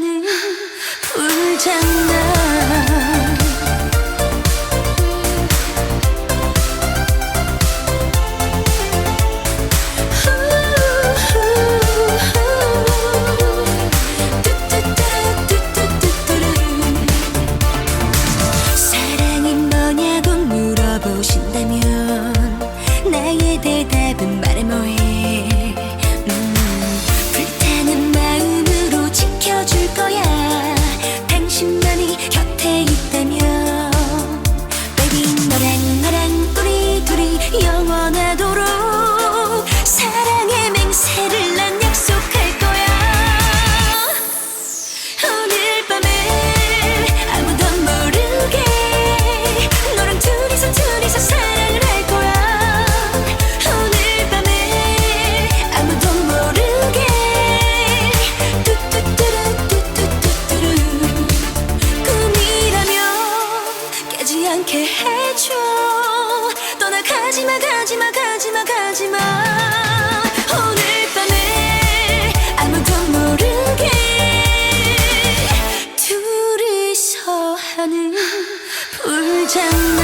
나는 불장난 사랑이 뭐냐고 물어보신다면 나의 대답 가지마 가지마 가지마. 오늘 밤에 아무도 모르게 둘이서 하는 불장난.